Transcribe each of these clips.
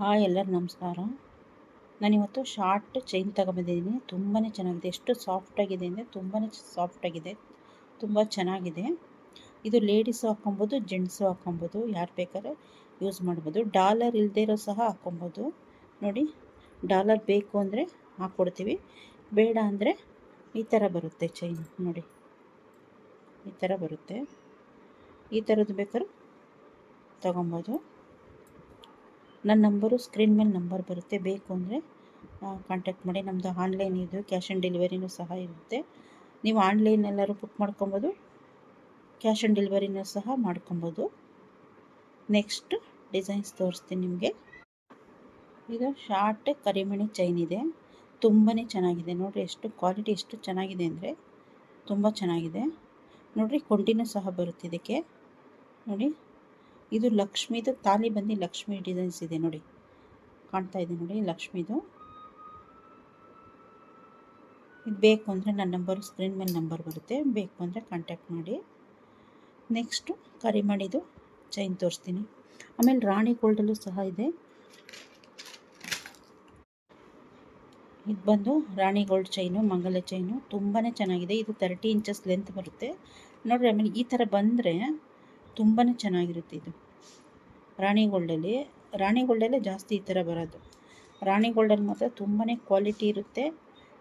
Hi ಎಲ್ಲರೂ, ನಮಸ್ಕಾರ. ನಾನಿವತ್ತು ಶಾರ್ಟ್ ಚೈನ್ ತಗೊಂಡಿದ್ದೀನಿ ತುಂಬಾ ಚೆನ್ನಾಗಿದೆ. ಎಷ್ಟು ಸಾಫ್ಟಾಗಿದೆ ಅಂದರೆ ತುಂಬಾ ಸಾಫ್ಟಾಗಿದೆ. ತುಂಬ ಚೆನ್ನಾಗಿದೆ. ಇದು ಲೇಡೀಸು ಹಾಕ್ಕೊಬೋದು ಜೆಂಟ್ಸು ಹಾಕ್ಕೊಬೋದು ಯಾರು ಬೇಕಾದ್ರೆ ಯೂಸ್ ಮಾಡ್ಬೋದು. ಡಾಲರ್ ಇಲ್ಲದೇ ಇರೋ ಸಹ ಹಾಕ್ಕೊಬೋದು ನೋಡಿ, ಡಾಲರ್ ಬೇಕು ಅಂದರೆ ಹಾಕ್ಕೊಡ್ತೀವಿ ಬೇಡ ಅಂದರೆ ಈ ಥರ ಬರುತ್ತೆ ಚೈನ್. ನೋಡಿ, ಈ ಥರ ಬರುತ್ತೆ. ಈ ಥರದ್ದು ಬೇಕಾದ್ರೂ ತಗೊಬೋದು. ನನ್ನ ನಂಬರು ಸ್ಕ್ರೀನ್ ಮೇಲೆ ನಂಬರ್ ಬರುತ್ತೆ. ಬೇಕು ಅಂದರೆ ಕಾಂಟ್ಯಾಕ್ಟ್ ಮಾಡಿ. ನಮ್ಮದು ಆನ್ಲೈನ್ ಇದು ಕ್ಯಾಶ್ ಆನ್ ಡೆಲಿವರಿನೂ ಸಹ ಇರುತ್ತೆ. ನೀವು ಆನ್ಲೈನ್ ಎಲ್ಲರೂ ಬುಕ್ ಮಾಡ್ಕೊಬೋದು ಕ್ಯಾಶ್ ಆನ್ ಡೆಲಿವರಿನೂ ಸಹ ಮಾಡ್ಕೊಬೋದು. ನೆಕ್ಸ್ಟ್ ಡಿಸೈನ್ಸ್ ತೋರಿಸ್ತೀನಿ ನಿಮಗೆ. ಇದು ಶಾರ್ಟ್ ಕರಿಮಣಿ ಚೈನ್ ಇದೆ. ತುಂಬಾ ಚೆನ್ನಾಗಿದೆ. ನೋಡಿರಿ ಎಷ್ಟು ಕ್ವಾಲಿಟಿ ಎಷ್ಟು ಚೆನ್ನಾಗಿದೆ ಅಂದರೆ, ತುಂಬ ಚೆನ್ನಾಗಿದೆ. ನೋಡಿರಿ ಕೊಂಡಿನೂ ಸಹ ಬರುತ್ತೆ ಇದಕ್ಕೆ. ನೋಡಿ. ಇದು ಲಕ್ಷ್ಮಿದು ತಾಲಿ ಬಂದು ಲಕ್ಷ್ಮಿ ಡಿಸೈನ್ಸ್ ಇದೆ ನೋಡಿ. ಕಾಣ್ತಾ ಇದೆ ನೋಡಿ ಲಕ್ಷ್ಮಿದು. ಇದು ಬೇಕು ಅಂದರೆ ನನ್ನ ನಂಬರ್ ಸ್ಕ್ರೀನ್ ಮೇಲೆ ನಂಬರ್ ಬರುತ್ತೆ. ಬೇಕು ಅಂದರೆ ಕಾಂಟ್ಯಾಕ್ಟ್ ಮಾಡಿ. ನೆಕ್ಸ್ಟು ಕರಿಮಣಿದು ಚೈನ್ ತೋರಿಸ್ತೀನಿ. ಆಮೇಲೆ ರಾಣಿ ಗೋಲ್ಡಲ್ಲೂ ಸಹ ಇದೆ. ಇದು ಬಂದು ರಾಣಿ ಗೋಲ್ಡ್ ಚೈನು ಮಂಗಲ ಚೈನು ತುಂಬಾ ಚೆನ್ನಾಗಿದೆ. ಇದು ತರ್ಟಿ ಇಂಚಸ್ ಲೆಂತ್ ಬರುತ್ತೆ. ನೋಡಿರಿ ಆಮೇಲೆ ಈ ಥರ ಬಂದರೆ ತುಂಬಾ ಚೆನ್ನಾಗಿರುತ್ತೆ ಇದು. ರಾಣಿ ಗೋಲ್ಡಲ್ಲಿ, ರಾಣಿ ಗೋಲ್ಡಲ್ಲೇ ಜಾಸ್ತಿ ಈ ಥರ ಬರೋದು. ರಾಣಿ ಗೋಲ್ಡಲ್ಲಿ ಮಾತ್ರ ತುಂಬಾ ಕ್ವಾಲಿಟಿ ಇರುತ್ತೆ.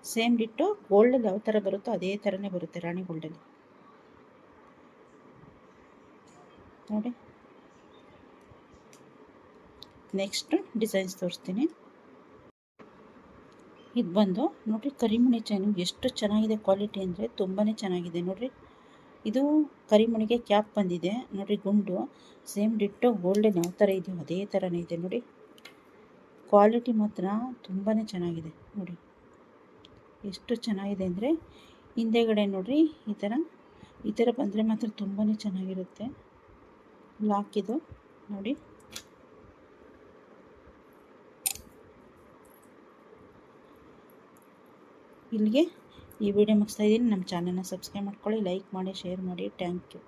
ಸೇಮ್ ಡಿಟ್ಟು ಗೋಲ್ಡಲ್ಲಿ ಯಾವ ಥರ ಬರುತ್ತೋ ಅದೇ ಥರನೇ ಬರುತ್ತೆ ರಾಣಿ ಗೋಲ್ಡಲ್ಲಿ. ನೋಡಿ. ನೆಕ್ಸ್ಟ್ ಡಿಸೈನ್ಸ್ ತೋರಿಸ್ತೀನಿ. ಇದು ಬಂದು ನೋಡಿರಿ ಕರಿಮಣಿ ಚೈನು ಎಷ್ಟು ಚೆನ್ನಾಗಿದೆ ಕ್ವಾಲಿಟಿ ಅಂದರೆ ತುಂಬಾ ಚೆನ್ನಾಗಿದೆ ನೋಡಿರಿ. ಇದು ಕರಿಮಣಿಗೆ ಕ್ಯಾಪ್ ಬಂದಿದೆ. ನೋಡಿ ಗುಂಡು. ಸೇಮ್ ಡಿಟ್ಟು ಗೋಲ್ಡನ್ ಯಾವ ಥರ ಇದೆಯೋ ಅದೇ ಥರನೇ ಇದೆ ನೋಡಿ. ಕ್ವಾಲಿಟಿ ಮಾತ್ರ ತುಂಬಾ ಚೆನ್ನಾಗಿದೆ ನೋಡಿ. ಎಷ್ಟು ಚೆನ್ನಾಗಿದೆ ಅಂದರೆ ಹಿಂದೆಗಡೆ ನೋಡಿರಿ ಈ ಥರ ಈ ಥರ ಬಂದರೆ ಮಾತ್ರ ತುಂಬಾ ಚೆನ್ನಾಗಿರುತ್ತೆ. ಲಾಕ್ ಇದು ನೋಡಿ. ಇಲ್ಲಿಗೆ ಈ ವಿಡಿಯೋ ಮುಗಿಸ್ತಾ ಇದ್ದೀನಿ. ನಮ್ಮ ಚಾನಲ್ನ ಸಬ್ಸ್ಕ್ರೈಬ್ ಮಾಡ್ಕೊಳ್ಳಿ ಲೈಕ್ ಮಾಡಿ ಶೇರ್ ಮಾಡಿ. Thank you